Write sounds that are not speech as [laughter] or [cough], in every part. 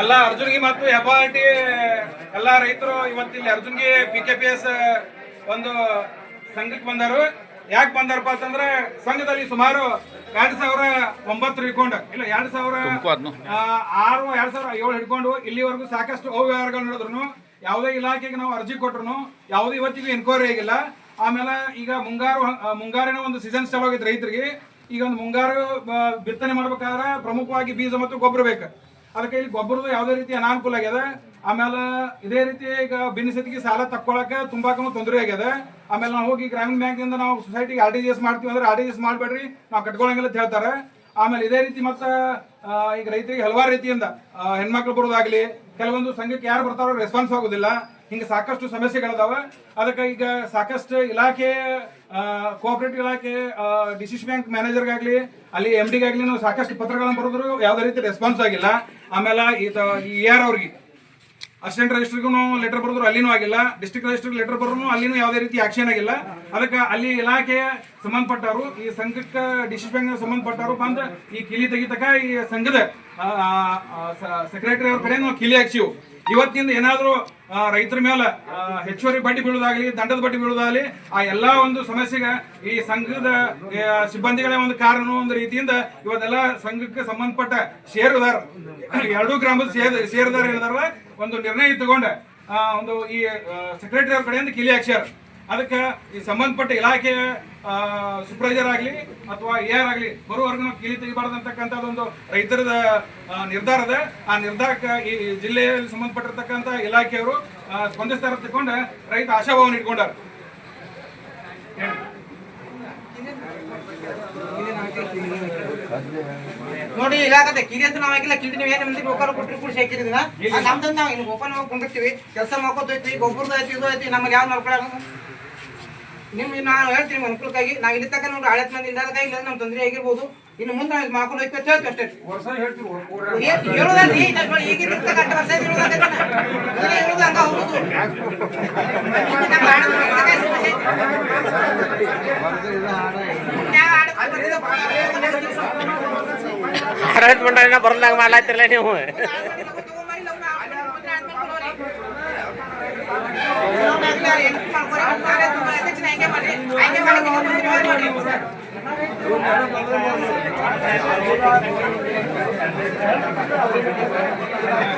ಎಲ್ಲ ಅರ್ಜುನ್ಗೆ ಮತ್ತು ಹೆಬ್ಬಾಟಿ ಎಲ್ಲ ರೈತರು ಇವತ್ತಿಲ್ಲಿ ಅರ್ಜುನ್ಗೆ ಪಿ ಕೆ ಪಿ ಎಸ್ ಒಂದು ಸಂಘಕ್ಕೆ ಬಂದರು. ಯಾಕೆ ಬಂದಾರಪ್ಪ ಅಂತಂದ್ರೆ ಸಂಘದಲ್ಲಿ ಸುಮಾರು ಎರಡ್ ಸಾವಿರ ಒಂಬತ್ತು ಹಿಡ್ಕೊಂಡು ಇಲ್ಲ ಎರಡ್ ಸಾವಿರ. ಆರು ಎರಡ್ ಸಾವಿರ ಏಳು ಹಿಡ್ಕೊಂಡು ಇಲ್ಲಿವರೆಗೂ ಸಾಕಷ್ಟು ಅವ್ಯವಹಾರಗಳು ನಡೆದ್ರು ಯಾವುದೇ ಇಲಾಖೆಗೆ ನಾವು ಅರ್ಜಿ ಕೊಟ್ರು ಯಾವುದೇ ಇವತ್ತಿಗೂ ಎನ್ಕ್ವೈರಿ ಆಗಿಲ್ಲ. ಆಮೇಲೆ ಈಗ ಮುಂಗಾರು ಮುಂಗಾರಿನ ಒಂದು ಸೀಸನ್ ಸ್ಟಾರ್ಟ್ ಆಗೈತೆ ರೈತರಿಗೆ. ಈಗ ಒಂದು ಮುಂಗಾರು ಬಿತ್ತನೆ ಮಾಡ್ಬೇಕಾದ್ರೆ ಪ್ರಮುಖವಾಗಿ ಬೀಜ ಮತ್ತು ಗೊಬ್ಬರ ಬೇಕು. ಅದಕ್ಕೆ ಇಲ್ಲಿ ಗೊಬ್ಬರದ ಯಾವುದೇ ರೀತಿ ಅನಾನುಕೂಲ ಆಗ್ಯದ. ಆಮೇಲೆ ಇದೇ ರೀತಿ ಈಗ ಭಿನ್ನಸತಿಗೆ ಸಾಲ ತಕ್ಕೊಳಕ್ಕೆ ತುಂಬಾ ತೊಂದರೆ ಆಗ್ಯದ. ಆಮೇಲೆ ನಾವು ಹೋಗಿ ಗ್ರಾಮೀಣ ಬ್ಯಾಂಕ್ನಿಂದ ನಾವು ಸೊಸೈಟಿಗೆ ಆರ್ ಟಿ ಜಿ ಎಸ್ ಮಾಡ್ತೀವಿ ಅಂದ್ರೆ ಆರ್ ಟಿ ಜಿ ಎಸ್ ಮಾಡಬೇಡ್ರಿ, ನಾವು ಕಟ್ಕೊಳಂಗಿಲ್ಲ ಅಂತ ಹೇಳ್ತಾರೆ. ಆಮೇಲೆ ಇದೇ ರೀತಿ ಮತ್ತು ಈಗ ರೈತರಿಗೆ ಹಲವಾರು ರೀತಿಯಿಂದ ಹೆಣ್ಮಕ್ಳು ಬರೋದಾಗ್ಲಿ, ಕೆಲವೊಂದು ಸಂಘಕ್ಕೆ ಯಾರು ಬರ್ತಾರೋ ರೆಸ್ಪಾನ್ಸ್ ಆಗೋದಿಲ್ಲ. ಹಿಂಗೆ ಸಾಕಷ್ಟು ಸಮಸ್ಯೆಗಳಿದಾವ. ಅದಕ್ಕೆ ಈಗ ಸಾಕಷ್ಟು ಇಲಾಖೆ ಕೋಆಪರೇಟಿವ್ ಇಲಾಖೆ ಡಿಸಿಸ್ ಬ್ಯಾಂಕ್ ಮ್ಯಾನೇಜರ್ಗಾಗಲಿ ಅಲ್ಲಿ ಎಂ ಡಿಗಾಗಲಿ ನಾವು ಸಾಕಷ್ಟು ಪತ್ರಗಳನ್ನು ಬರೆದ್ರು ಯಾವುದೇ ರೀತಿ ರೆಸ್ಪಾನ್ಸ್ ಆಗಿಲ್ಲ. ಆಮೇಲೆ ಈ ಆರ್ ಅವ್ರಿಗೆ ಅಸಿಸ್ಟೆಂಟ್ ರಿಜಿಸ್ಟ್ರಿಗೂ ಲೆಟರ್ ಬರೆದ್ರು ಅಲ್ಲಿನೂ ಆಗಿಲ್ಲ. ಡಿಸ್ಟ್ರಿಕ್ಟ್ ರಿಜಿಸ್ಟ್ರಿಗೆ ಲೆಟರ್ ಬರೆದ್ರು ಅಲ್ಲಿನೂ ಯಾವುದೇ ರೀತಿ ಆಕ್ಷನ್ ಆಗಿಲ್ಲ. ಅದಕ್ಕೆ ಅಲ್ಲಿ ಇಲಾಖೆ ಸಂಬಂಧಪಟ್ಟವರು, ಈ ಸಂಘಕ್ಕೆ ಡಿಸಿಸ್ ಬ್ಯಾಂಕ್ ಸಂಬಂಧಪಟ್ಟವರು ಬಂದು ಈ ಕಿಲಿ ತೆಗಿತಕ್ಕ ಈ ಸಂಘದ ಸೆಕ್ರೆಟರಿ ಅವ್ರ ಕಡೆ ನಾವು ಕಿಲಿ ಹಾಕ್ಸಿವು ಇವತ್ತಿಂದ ಏನಾದರೂ ರೈತರ ಮೇಲೆ ಹೆಚ್ಚುವರಿ ಬಡ್ಡಿ ಬೀಳೋದಾಗಲಿ ದಂಡದ ಬಡ್ಡಿ ಬೀಳೋದಾಗಲಿ ಆ ಎಲ್ಲಾ ಒಂದು ಸಮಸ್ಯೆಗೆ ಈ ಸಂಘದ ಸಿಬ್ಬಂದಿಗಳೇ ಒಂದು ಕಾರಣ ಒಂದು ರೀತಿಯಿಂದ ಇವತ್ತೆಲ್ಲ ಸಂಘಕ್ಕೆ ಸಂಬಂಧಪಟ್ಟ ಷೇರುದಾರ, ಎರಡೂ ಗ್ರಾಮದ ಶೇರ್ ಷೇರುದಾರ ಒಂದು ನಿರ್ಣಯ ತಗೊಂಡ ಒಂದು ಈ ಸೆಕ್ರೆಟರಿ ಅವ್ರ ಕಡೆಯಿಂದ ಕಿಲಿ ಹಾಕ್ಸ್ಯಾರ. ಅದಕ್ಕೆ ಈ ಸಂಬಂಧಪಟ್ಟ ಇಲಾಖೆ ಸೂಪರ್ವೈಸರ್ ಆಗಲಿ ಅಥವಾ ಎ ಆರ್ ಆಗಲಿ ಬರುವವರೆಗೂ ನಾವು ಕಿಲಿ ತೆಗಿಬಾರ್ದು ಅಂತಕ್ಕಂಥದ್ದೊಂದು ರೈತರದ ನಿರ್ಧಾರದ ಆ ನಿರ್ಧಾರಕ್ಕೆ ಈ ಜಿಲ್ಲೆಯಲ್ಲಿ ಸಂಬಂಧಪಟ್ಟಿರ್ತಕ್ಕಂಥ ಇಲಾಖೆಯವರು ಸ್ಪಂದಿಸ್ತಾರ ತಗೊಂಡು ರೈತ ಆಶಾಭಾವನೆ ಇಟ್ಕೊಂಡಾರ. ನೋಡಿ ಈಗಾಗತ್ತೆ ಕಿರಿ ಅಂತ ನಾವ್ ಆಗಿಲ್ಲ ಕಿಡಿ ನೀವು ಏನ್ ಮಂದಿ ಬೇಕಾದ್ರೂ ಕೊಟ್ಟರು ಕೂಡ ಸೇಕಿರಿದಿನ ನಮ್ದು ನಾವು ಇನ್ನು ಓಪನ್ ಹೋಗಿ ಕುಂದಿರ್ತೀವಿ ಕೆಲಸ ಮಾಡ್ಕೋತೈತಿ ಗೊಬ್ಬರದ ಐತಿ ಇದು ಐತಿ ನಮಗೆ ಯಾವ್ದು ಮಾಡ್ಕೊಳಲ್ಲ ನಿಮ್ಗೆ ನಾನು ಹೇಳ್ತೀನಿ ಅನುಕೂಲಕ್ಕಾಗಿ. ನಾವು ಇಲ್ಲಿ ತಕ್ಕ ನೋಡಿ ಹಳೆ ಮಂದಿ ಇಲ್ಲದಾಗ ಇಲ್ಲ ನಮ್ಮ ತೊಂದರೆ ಆಗಿರ್ಬೋದು. ಇನ್ನು ಮುಂದೆ ನಾವು ಮಾಡ್ಕೊಂಡು ಹೋಗ್ಬೇಕು ಅಂತ ಹೇಳ್ತೀವಿ ಅಷ್ಟೇ. ಹೇಳ್ತೀವಿ ಈಗ ಅಷ್ಟು ವರ್ಷ ಹೇಳೋದು ಹಂಗ ಆಡಳಿತ ಮಂಡಳಿನ ಬರ್ಲಾಗ ಮಾಡ್ಲಾತಿರಲ್ಲ ನೀವು [laughs] [laughs]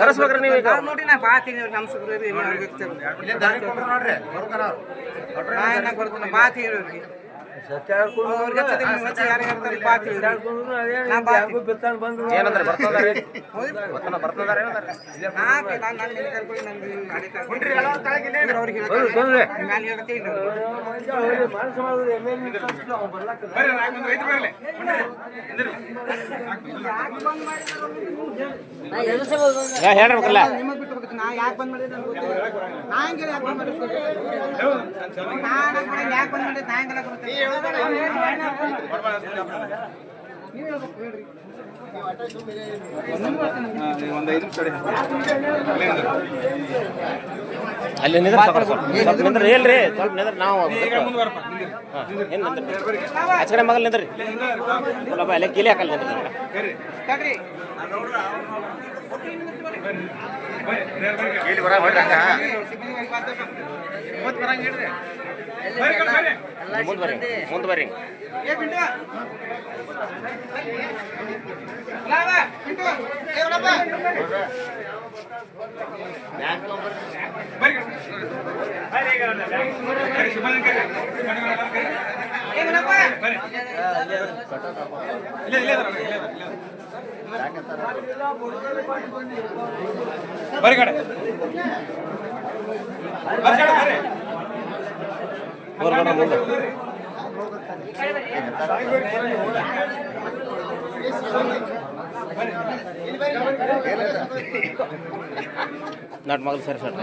ಕರೆಸ್ಬೇಕ್ರಿ ನೀವು ಈಗ ನೋಡಿ ನಾ ನಮ್ಮ ಸುಗ್ರರಿ ಬರ್ತದಾರಿ? ಬರ್ತದಾರ ಏನಂದ್ರೆ? ಹೇಳ್ಬೇಕಲ್ಲ ನಿಮಗೆ ಬಿಟ್ಟು ಹೋಗ್ಬೇಕು ನಾ ಯಾಕೆ ಬಂದ್ ಮಾಡಿದೆ ನನಗೆ ಗೊತ್ತಿಲ್ಲ. ನಾ ಹೆಂಗೆ ಯಾಕೆ ಬಂದ್ ಮಾಡಿದೆ ನಾನು ಯಾಕೆ ಬಂದ್ ಮಾಡಿದೆ ನಾ ಹೆಂಗೆಲ್ಲ ಒಂದು ಐದು ನಿಮಿಷ. ಅಲ್ಲಿ ನಿಂದ್ರ ಸ್ವಲ್ಪ. ಸ್ವಲ್ಪ ನಿಂದ್ರ ಹೇಳ್ರಿ. ಸ್ವಲ್ಪ ನಿಂದ್ರ ನಾವು ಏನು ಮುಂದೆ ಬರಪ್ಪ ನಿಂದಿರಿ. ನಿಂದ್ರಿ? ಆಚ ಕಡೆ ಮಗಲ್ ನಿಂದ್ರಿ. ಸ್ವಲ್ಪ ಅಲ್ಲೇ ಕಿಲಿ ಹಾಕಲ್ಲ ನಿಂದ್ರಿ. ಇಲ್ಲಿ ಬರ ಹೊಡ್ರಿ ಹಂಗ. ಮುಂದೆ ಬರ್ರಿ ಮುಂದ್ ಬರ್ರಿ. ಏ ಬಿಂಟು ಬರ್ರಿ ಕಡೆ ಬರ್ರಿ ಕಡೆ, ಬರ್ರಿ. ಬರ್ರಿ, ಬರ್ರಿ, ಮುಂದೆ. ನಟ್ ಮಗಲ್ ಸರಿ ಸರ್